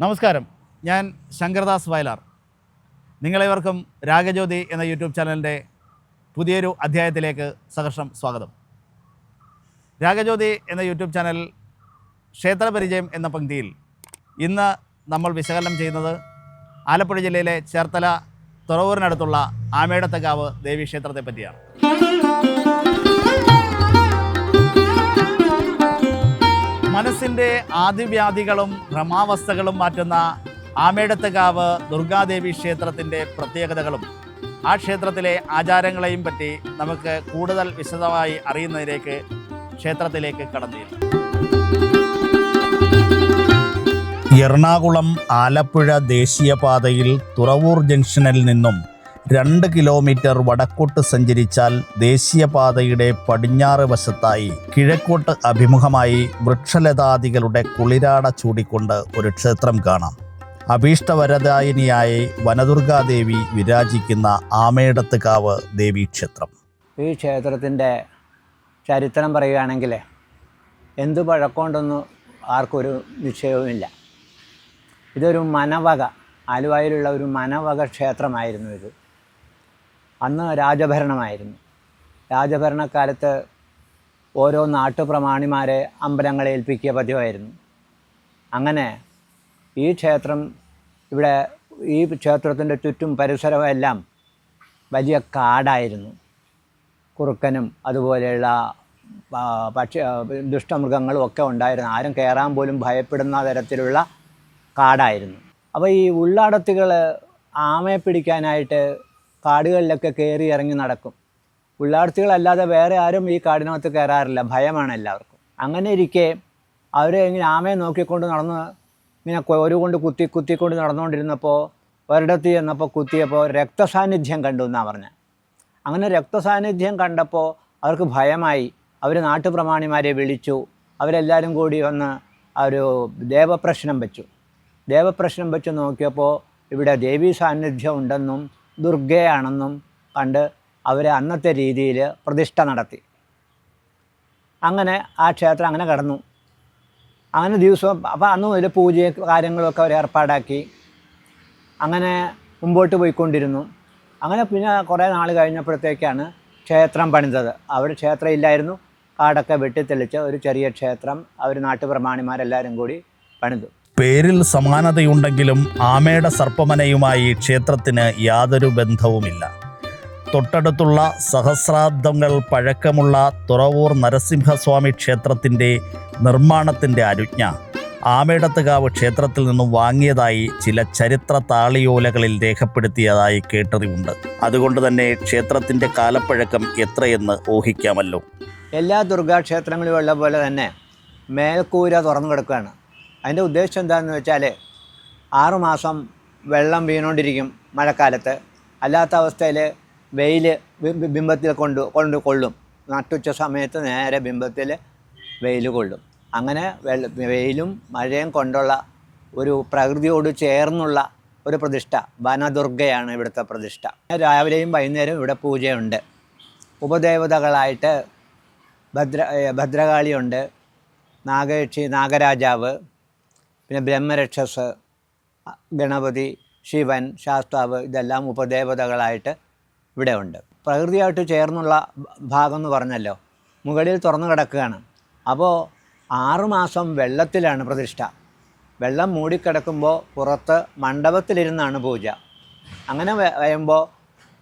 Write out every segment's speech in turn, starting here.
നമസ്കാരം. ഞാൻ ശങ്കർദാസ് വയലാർ. നിങ്ങളേവർക്കും രാഗജ്യോതി എന്ന യൂട്യൂബ് ചാനലിന്റെ പുതിയൊരു അധ്യായത്തിലേക്ക് സഹർഷം സ്വാഗതം. രാഗജ്യോതി എന്ന യൂട്യൂബ് ചാനൽ ക്ഷേത്രപരിചയം എന്ന പങ്ക്തിയിൽ ഇന്ന് നമ്മൾ വിശകലനം ചെയ്യുന്നത് ആലപ്പുഴ ജില്ലയിലെ ചേർത്തല തുറവൂരിനടുത്തുള്ള ആമേടത്തക്കാവ് ദേവീ ക്ഷേത്രത്തെ പറ്റിയാണ്. മനസ്സിന്റെ ആദിവ്യാധികളും ഭ്രമാവസ്ഥകളും മാറ്റുന്ന ആമേടത്തുകാവ് ദുർഗാദേവി ക്ഷേത്രത്തിന്റെ പ്രത്യേകതകളും ആ ക്ഷേത്രത്തിലെ ആചാരങ്ങളെയും പറ്റി നമുക്ക് കൂടുതൽ വിശദമായി അറിയുന്നതിലേക്ക് ക്ഷേത്രത്തിലേക്ക് കടന്നു. എറണാകുളം ആലപ്പുഴ ദേശീയപാതയിൽ തുറവൂർ ജംഗ്ഷനിൽ നിന്നും രണ്ട് കിലോമീറ്റർ വടക്കോട്ട് സഞ്ചരിച്ചാൽ ദേശീയപാതയുടെ പടിഞ്ഞാറ് വശത്തായി കിഴക്കോട്ട് അഭിമുഖമായി വൃക്ഷലതാദികളുടെ കുളിരാട ചൂടിക്കൊണ്ട് ഒരു ക്ഷേത്രം കാണാം. അഭീഷ്ടവരദായിനിയായി വനദുർഗാദേവി വിരാജിക്കുന്ന ആമേടത്ത് കാവ് ദേവീക്ഷേത്രം. ഈ ക്ഷേത്രത്തിന്റെ ചരിത്രം പറയുകയാണെങ്കിൽ എന്തു പഴക്കമുണ്ടെന്ന് ആർക്കൊരു നിശ്ചയവുമില്ല ഇതൊരു മനവക ആലുവായിലുള്ള ഒരു മനവക ക്ഷേത്രമായിരുന്നു ഇത്. അന്ന് രാജഭരണമായിരുന്നു. രാജഭരണക്കാലത്ത് ഓരോ നാട്ടുപ്രമാണിമാരെ അമ്പലങ്ങളെ ഏൽപ്പിക്കുക പതിവായിരുന്നു. അങ്ങനെ ഈ ക്ഷേത്രം ഇവിടെ ഈ ക്ഷേത്രത്തിന്റെ ചുറ്റും പരിസരവും എല്ലാം വലിയ കാടായിരുന്നു. കുറുക്കനും അതുപോലെയുള്ള പക്ഷി ദുഷ്ടമൃഗങ്ങളും ഒക്കെ ഉണ്ടായിരുന്നു. ആരും കയറാൻ പോലും ഭയപ്പെടുന്ന തരത്തിലുള്ള കാടായിരുന്നു. അപ്പോൾ ഈ ഉള്ളാടത്തുകൾ ആമയെ പിടിക്കാനായിട്ട് കാടുകളിലൊക്കെ കയറി ഇറങ്ങി നടക്കും. ഉള്ളാർത്തികളല്ലാതെ വേറെ ആരും ഈ കാടിനകത്ത് കയറാറില്ല. ഭയമാണ് എല്ലാവർക്കും. അങ്ങനെ ഇരിക്കെ അവർ ഇങ്ങനെ ആമയെ നോക്കിക്കൊണ്ട് നടന്ന് ഇങ്ങനെ ഒരു കൊണ്ട് കുത്തി കുത്തിക്കൊണ്ട് നടന്നുകൊണ്ടിരുന്നപ്പോൾ ഒരിടത്ത് ചെന്നപ്പോൾ കുത്തിയപ്പോൾ രക്തസാന്നിധ്യം കണ്ടു എന്നാണ് പറഞ്ഞത് അങ്ങനെ രക്തസാന്നിധ്യം കണ്ടപ്പോൾ അവർക്ക് ഭയമായി. അവർ നാട്ടുപ്രമാണിമാരെ വിളിച്ചു. അവരെല്ലാവരും കൂടി വന്ന് ഒരു ദേവപ്രശ്നം വെച്ചു. ദേവപ്രശ്നം വെച്ച് നോക്കിയപ്പോൾ ഇവിടെ ദേവീ സാന്നിധ്യം ഉണ്ടെന്നും ദുർഗയാണെന്നും കണ്ട് അവർ അന്നത്തെ രീതിയിൽ പ്രതിഷ്ഠ നടത്തി. അങ്ങനെ ആ ക്ഷേത്രം അങ്ങനെ കടന്നു. അങ്ങനെ ദിവസവും അപ്പോൾ അന്ന് മുതൽ പൂജയും കാര്യങ്ങളൊക്കെ അവർ ഏർപ്പാടാക്കി. അങ്ങനെ മുമ്പോട്ട് പോയിക്കൊണ്ടിരുന്നു. അങ്ങനെ പിന്നെ കുറേ നാൾ കഴിഞ്ഞപ്പോഴത്തേക്കാണ് ക്ഷേത്രം പണിതത്. അവർ ക്ഷേത്രം ഇല്ലായിരുന്നു. കാടൊക്കെ വെട്ടിത്തെളിച്ച് ഒരു ചെറിയ ക്ഷേത്രം അവർ നാട്ടുപ്രമാണിമാരെല്ലാവരും കൂടി പണിതു. പേരിൽ സമാനതയുണ്ടെങ്കിലും ആമയുടെ സർപ്പമനയുമായി ക്ഷേത്രത്തിന് യാതൊരു ബന്ധവുമില്ല. തൊട്ടടുത്തുള്ള സഹസ്രാബ്ദങ്ങൾ പഴക്കമുള്ള തുറവൂർ നരസിംഹസ്വാമി ക്ഷേത്രത്തിന്റെ നിർമ്മാണത്തിന്റെ അനുജ്ഞ ആമേടത്തുകാവ് ക്ഷേത്രത്തിൽ നിന്നും വാങ്ങിയതായി ചില ചരിത്ര താളിയോലകളിൽ രേഖപ്പെടുത്തിയതായി കേട്ടറിവുണ്ട്. അതുകൊണ്ട് തന്നെ ക്ഷേത്രത്തിന്റെ കാലപ്പഴക്കം എത്രയെന്ന് ഊഹിക്കാമല്ലോ. എല്ലാ ദുർഗാക്ഷേത്രങ്ങളിലും ഉള്ള പോലെ തന്നെ മേൽക്കൂര തുറന്നു കിടക്കുകയാണ്. അതിന്റെ ഉദ്ദേശം എന്താണെന്ന് വെച്ചാൽ ആറുമാസം വെള്ളം വീണുകൊണ്ടിരിക്കും മഴക്കാലത്ത്. അല്ലാത്ത അവസ്ഥയിൽ വെയിൽ ബിംബത്തിൽ കൊണ്ട് കൊണ്ട് കൊള്ളും. നട്ടുച്ച സമയത്ത് നേരെ ബിംബത്തിൽ വെയിൽ കൊള്ളും. അങ്ങനെ വെയിലും മഴയും കൊണ്ടുള്ള ഒരു പ്രകൃതിയോട് ചേർന്നുള്ള ഒരു പ്രതിഷ്ഠ വനദുർഗയാണ് ഇവിടുത്തെ പ്രതിഷ്ഠ. രാവിലെയും വൈകുന്നേരവും ഇവിടെ പൂജയുണ്ട്. ഉപദേവതകളായിട്ട് ഭദ്ര ഭദ്രകാളിയുണ്ട്. നാഗയക്ഷി നാഗരാജാവ് പിന്നെ ബ്രഹ്മരക്ഷസ് ഗണപതി ശിവൻ ശാസ്താവ് ഇതെല്ലാം ഉപദേവതകളായിട്ട് ഇവിടെ ഉണ്ട് പ്രകൃതിയായിട്ട് ചേർന്നുള്ള ഭാഗം എന്ന് പറഞ്ഞല്ലോ. മുകളിൽ തുറന്നു കിടക്കുകയാണ്. അപ്പോൾ ആറുമാസം വെള്ളത്തിലാണ് പ്രതിഷ്ഠ. വെള്ളം മൂടിക്കിടക്കുമ്പോൾ പുറത്ത് മണ്ഡപത്തിലിരുന്നാണ് പൂജ. അങ്ങനെ വരുമ്പോൾ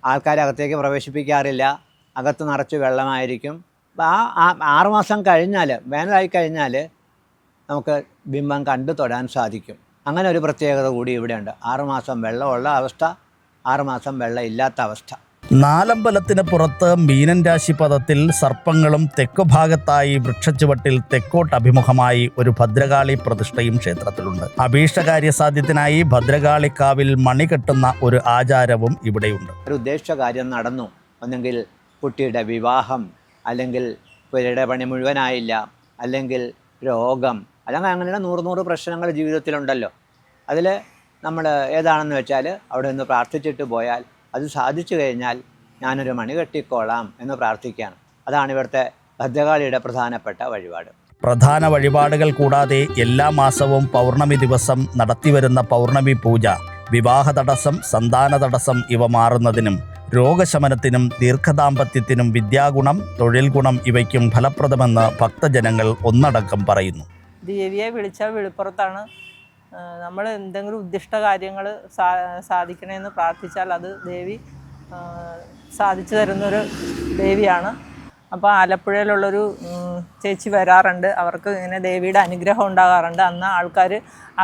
ആൾക്കാരെ അകത്തേക്ക് പ്രവേശിപ്പിക്കാറില്ല. അകത്ത് നിറച്ച് വെള്ളമായിരിക്കും. ആ- ആറുമാസം കഴിഞ്ഞാൽ വേനലായി കഴിഞ്ഞാൽ നമുക്ക് ബിംബം കണ്ടു തൊടാൻ സാധിക്കും. അങ്ങനെ ഒരു പ്രത്യേകത കൂടി ഇവിടെയുണ്ട്. ആറുമാസം വെള്ളമുള്ള അവസ്ഥ ആറുമാസം വെള്ളം ഇല്ലാത്ത അവസ്ഥ. നാലമ്പലത്തിന് പുറത്ത് മീനൻ രാശി പദത്തിൽ സർപ്പങ്ങളും തെക്കു ഭാഗത്തായി വൃക്ഷച്ചുവട്ടിൽ തെക്കോട്ട് അഭിമുഖമായി ഒരു ഭദ്രകാളി പ്രതിഷ്ഠയും ക്ഷേത്രത്തിലുണ്ട്. അഭീഷ്ടകാര്യ സാധ്യത്തിനായി ഭദ്രകാളിക്കാവിൽ മണി കെട്ടുന്ന ഒരു ആചാരവും ഇവിടെയുണ്ട്. ഒരു ഉദ്ദേശകാര്യം കാര്യം നടന്നു. ഒന്നെങ്കിൽ കുട്ടിയുടെ വിവാഹം അല്ലെങ്കിൽ പുരയുടെ പണി മുഴുവനായില്ല അല്ലെങ്കിൽ രോഗം അല്ലെങ്കിൽ അങ്ങനെയുള്ള നൂറ് നൂറ് പ്രശ്നങ്ങൾ ജീവിതത്തിലുണ്ടല്ലോ. അതിൽ നമ്മൾ ഏതാണെന്ന് വെച്ചാൽ അവിടെ നിന്ന് പ്രാർത്ഥിച്ചിട്ട് പോയാൽ അത് സാധിച്ചു കഴിഞ്ഞാൽ ഞാനൊരു മണി കെട്ടിക്കോളാം എന്ന് പ്രാർത്ഥിക്കുകയാണ്. അതാണ് ഇവിടുത്തെ ഭദ്രകാളിയുടെ പ്രധാനപ്പെട്ട വഴിപാട്. പ്രധാന വഴിപാടുകൾ കൂടാതെ എല്ലാ മാസവും പൗർണമി ദിവസം നടത്തിവരുന്ന പൗർണമി പൂജ വിവാഹ തടസ്സം സന്താന തടസ്സം ഇവ മാറുന്നതിനും രോഗശമനത്തിനും ദീർഘദാമ്പത്യത്തിനും വിദ്യാഗുണം തൊഴിൽ ഗുണം ഇവയ്ക്കും ഫലപ്രദമെന്ന് ഭക്തജനങ്ങൾ ഒന്നടങ്കം പറയുന്നു. ദേവിയെ വിളിച്ചാൽ വെളിപ്പുറത്താണ്. നമ്മൾ എന്തെങ്കിലും ഉദ്ദിഷ്ട കാര്യങ്ങൾ സാ സാധിക്കണമെന്ന് പ്രാർത്ഥിച്ചാൽ അത് ദേവി സാധിച്ചു തരുന്നൊരു ദേവിയാണ്. അപ്പോൾ ആലപ്പുഴയിലുള്ളൊരു ചേച്ചി വരാറുണ്ട്. അവർക്ക് ഇങ്ങനെ ദേവിയുടെ അനുഗ്രഹം ഉണ്ടാകാറുണ്ട്. അന്ന് ആൾക്കാർ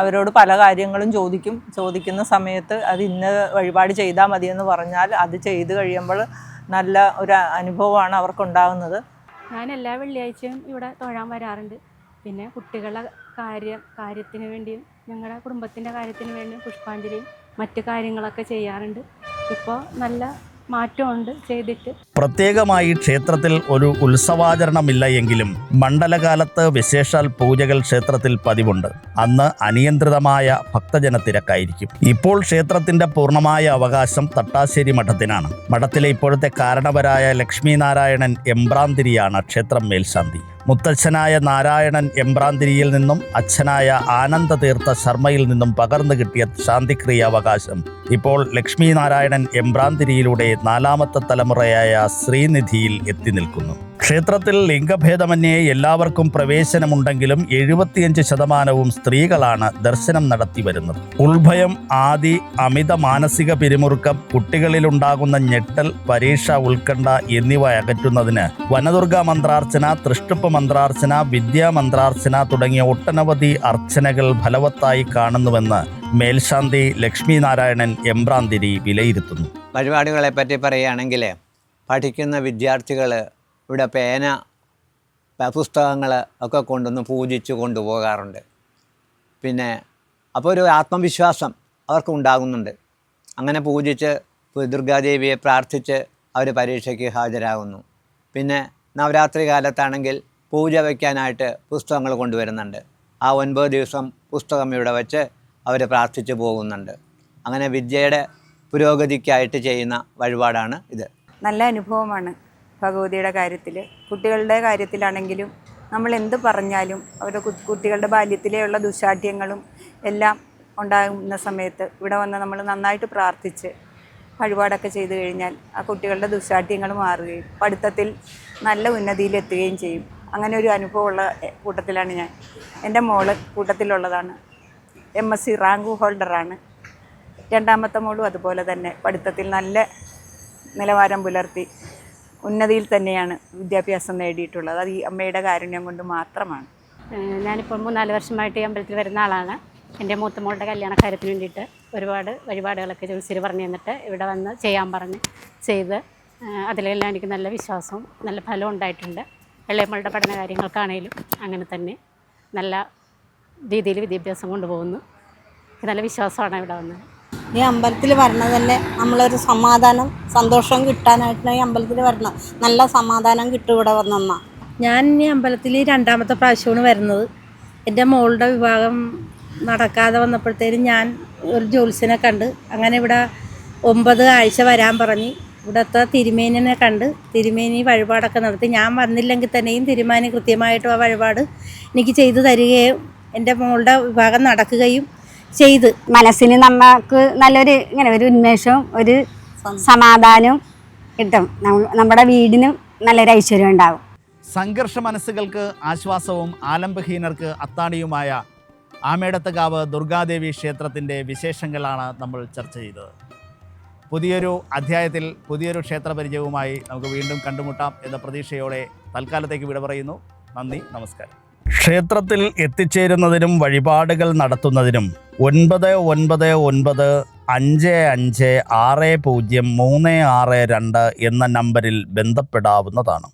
അവരോട് പല കാര്യങ്ങളും ചോദിക്കും. ചോദിക്കുന്ന സമയത്ത് അത് ഇന്ന വഴിപാട് ചെയ്താൽ മതിയെന്ന് പറഞ്ഞാൽ അത് ചെയ്ത് കഴിയുമ്പോൾ നല്ല ഒരു അനുഭവമാണ് അവർക്കുണ്ടാകുന്നത്. ഞാൻ എല്ലാ വെള്ളിയാഴ്ചയും ഇവിടെ തൊഴാൻ വരാറുണ്ട്. പിന്നെ കുട്ടികളുടെ കാര്യം കാര്യത്തിന് വേണ്ടിയും ഞങ്ങളുടെ കുടുംബത്തിന്റെ കാര്യത്തിന് വേണ്ടിയും പുഷ്പാഞ്ജലിയും മറ്റു കാര്യങ്ങളൊക്കെ ചെയ്യാറുണ്ട്. ഇപ്പോൾ നല്ല മാറ്റമുണ്ട് ചെയ്തിട്ട്. പ്രത്യേകമായി ക്ഷേത്രത്തിൽ ഒരു ഉത്സവാചരണമില്ല എങ്കിലും മണ്ഡലകാലത്ത് വിശേഷാൽ പൂജകൾ ക്ഷേത്രത്തിൽ പതിവുണ്ട്. അന്ന് അനിയന്ത്രിതമായ ഭക്തജനത്തിരക്കായിരിക്കും. ഇപ്പോൾ ക്ഷേത്രത്തിന്റെ പൂർണമായ അവകാശം തട്ടാശ്ശേരി മഠത്തിനാണ്. മഠത്തിലെ ഇപ്പോഴത്തെ കാരണവരായ ലക്ഷ്മി നാരായണൻ എംബ്രാന്തിരിയാണ് ക്ഷേത്രം മേൽശാന്തി. മുത്തച്ഛനായ നാരായണൻ എംബ്രാന്തിരിയിൽ നിന്നും അച്ഛനായ ആനന്ദതീർത്ഥ ശർമ്മയിൽ നിന്നും പകർന്നു കിട്ടിയ ശാന്തിക്രിയാവകാശം ഇപ്പോൾ ലക്ഷ്മി നാരായണൻ എംബ്രാന്തിരിയിലൂടെ നാലാമത്തെ തലമുറയായ ശ്രീനിധിയിൽ എത്തി നിൽക്കുന്നു. ക്ഷേത്രത്തിൽ ലിംഗഭേദമന്യേ എല്ലാവർക്കും പ്രവേശനമുണ്ടെങ്കിലും എഴുപത്തിയഞ്ച് ശതമാനവും സ്ത്രീകളാണ് ദർശനം നടത്തി വരുന്നത്. ഉൾഭയം ആദി അമിത മാനസിക പിരിമുറുക്കം കുട്ടികളിലുണ്ടാകുന്ന ഞെട്ടൽ പരീക്ഷ ഉത്കണ്ഠ എന്നിവ അകറ്റുന്നതിന് വനദുർഗാ മന്ത്രാർച്ചന തൃഷ്ടുപ്പ് മന്ത്രാർച്ചന വിദ്യാ മന്ത്രാർച്ചന തുടങ്ങിയ ഒട്ടനവധി അർച്ചനകൾ ഫലവത്തായി കാണുന്നുവെന്ന് മേൽശാന്തി ലക്ഷ്മി നാരായണൻ എംബ്രാന്തിരി വിലയിരുത്തുന്നു. പരിപാടികളെ പറ്റി പറയുകയാണെങ്കിൽ പഠിക്കുന്ന വിദ്യാർത്ഥികൾ ഇവിടെ പേന പുസ്തകങ്ങൾ ഒക്കെ കൊണ്ടുവന്ന് പൂജിച്ച് കൊണ്ടുപോകാറുണ്ട്. പിന്നെ അപ്പോൾ ഒരു ആത്മവിശ്വാസം അവർക്ക് ഉണ്ടാകുന്നുണ്ട്. അങ്ങനെ പൂജിച്ച് ദുർഗാദേവിയെ പ്രാർത്ഥിച്ച് അവർ പരീക്ഷയ്ക്ക് ഹാജരാകുന്നു. പിന്നെ നവരാത്രി കാലത്താണെങ്കിൽ പൂജ വയ്ക്കാനായിട്ട് പുസ്തകങ്ങൾ കൊണ്ടുവരുന്നുണ്ട്. ആ ഒൻപത് ദിവസം പുസ്തകം ഇവിടെ വെച്ച് അവർ പ്രാർത്ഥിച്ച് പോകുന്നുണ്ട്. അങ്ങനെ വിദ്യയുടെ പുരോഗതിക്കായിട്ട് ചെയ്യുന്ന വഴിപാടാണ് ഇത്. നല്ല അനുഭവമാണ്. ഭഗവതിയുടെ കാര്യത്തിൽ കുട്ടികളുടെ കാര്യത്തിലാണെങ്കിലും നമ്മൾ എന്ത് പറഞ്ഞാലും അവരുടെ കുട്ടികളുടെ ബാല്യത്തിലെയുള്ള ദുശാഠ്യങ്ങളും എല്ലാം ഉണ്ടാകുന്ന സമയത്ത് ഇവിടെ വന്ന് നമ്മൾ നന്നായിട്ട് പ്രാർത്ഥിച്ച് വഴിപാടൊക്കെ ചെയ്തു കഴിഞ്ഞാൽ ആ കുട്ടികളുടെ ദുശാഠ്യങ്ങൾ മാറുകയും പഠിത്തത്തിൽ നല്ല ഉന്നതിയിലെത്തുകയും ചെയ്യും. അങ്ങനെ ഒരു അനുഭവമുള്ള കൂട്ടത്തിലാണ് ഞാൻ. എന്റെ മോൾ കൂട്ടത്തിലുള്ളതാണ്. എം എസ് സി റാങ്ക് ഹോൾഡറാണ്. രണ്ടാമത്തെ മോളും അതുപോലെ തന്നെ പഠിത്തത്തിൽ നല്ല നിലവാരം പുലർത്തി ഉന്നതിയിൽ തന്നെയാണ് വിദ്യാഭ്യാസം നേടിയിട്ടുള്ളത്. അത് ഈ അമ്മയുടെ കാരുണ്യം കൊണ്ട് മാത്രമാണ്. ഞാനിപ്പോൾ മൂന്നാൽ വർഷമായിട്ട് ഈ അമ്പലത്തിൽ വരുന്ന ആളാണ്. എന്റെ മൂത്ത മോളുടെ കല്യാണ കാര്യത്തിന് വേണ്ടിയിട്ട് ഒരുപാട് വഴിപാടുകളൊക്കെ ജോലിസിൽ പറഞ്ഞു തന്നിട്ട് ഇവിടെ വന്ന് ചെയ്യാൻ പറഞ്ഞ് ചെയ്ത് അതിലെല്ലാം എനിക്ക് നല്ല വിശ്വാസവും നല്ല ഫലവും ഉണ്ടായിട്ടുണ്ട്. ഇളയമളുടെ പഠന കാര്യങ്ങൾക്കാണേലും അങ്ങനെ തന്നെ നല്ല രീതിയിൽ വിദ്യാഭ്യാസം കൊണ്ടുപോകുന്നു. നല്ല വിശ്വാസമാണ് ഇവിടെ വന്നത്. ഈ അമ്പലത്തിൽ വരണത് തന്നെ നമ്മളൊരു സമാധാനം സന്തോഷം കിട്ടാനായിട്ടാണ് ഈ അമ്പലത്തിൽ വരണം നല്ല സമാധാനം കിട്ടും ഇവിടെ വന്നെന്നാ ഞാൻ ഈ അമ്പലത്തിൽ രണ്ടാമത്തെ പ്രാവശ്യമാണ് വരുന്നത്. എന്റെ മോളുടെ വിവാഹം നടക്കാതെ വന്നപ്പോഴത്തേനും ഞാൻ ഒരു ജോൽസിനെ കണ്ട് അങ്ങനെ ഇവിടെ ഒമ്പത് ആഴ്ച വരാൻ പറഞ്ഞ് ഇവിടുത്തെ തിരുമേനിനെ കണ്ട് തിരുമേനി വഴിപാടൊക്കെ നടത്തി. ഞാൻ വന്നില്ലെങ്കിൽ തന്നെയും തിരുമാനി കൃത്യമായിട്ടും ആ വഴിപാട് എനിക്ക് ചെയ്തു തരികയും എന്റെ മോളുടെ വിഭാഗം നടക്കുകയും ചെയ്ത്. മനസ്സിന് നമുക്ക് നല്ലൊരു ഇങ്ങനെ ഒരു ഉന്മേഷവും ഒരു സമാധാനവും കിട്ടും. നമ്മുടെ വീടിനും നല്ലൊരു ഐശ്വര്യം ഉണ്ടാകും സംഘർഷ മനസ്സുകൾക്ക് ആശ്വാസവും ആലംബഹീനർക്ക് അത്താണിയുമായ ആമേടത്തുകാവ് ദുർഗാദേവി ക്ഷേത്രത്തിന്റെ വിശേഷങ്ങളാണ് നമ്മൾ ചർച്ച ചെയ്തത്. പുതിയൊരു അധ്യായത്തിൽ പുതിയൊരു ക്ഷേത്രപരിചയവുമായി നമുക്ക് വീണ്ടും കണ്ടുമുട്ടാം എന്ന പ്രതീക്ഷയോടെ തൽക്കാലത്തേക്ക് വിട പറയുന്നു. നന്ദി നമസ്കാരം. ക്ഷേത്രത്തിൽ എത്തിച്ചേരുന്നതിനും വഴിപാടുകൾ നടത്തുന്നതിനും ഒൻപത് ഒൻപത് ഒൻപത് അഞ്ച് അഞ്ച് ആറ് പൂജ്യം മൂന്ന് ആറ് രണ്ട് എന്ന നമ്പറിൽ ബന്ധപ്പെടാവുന്നതാണ്.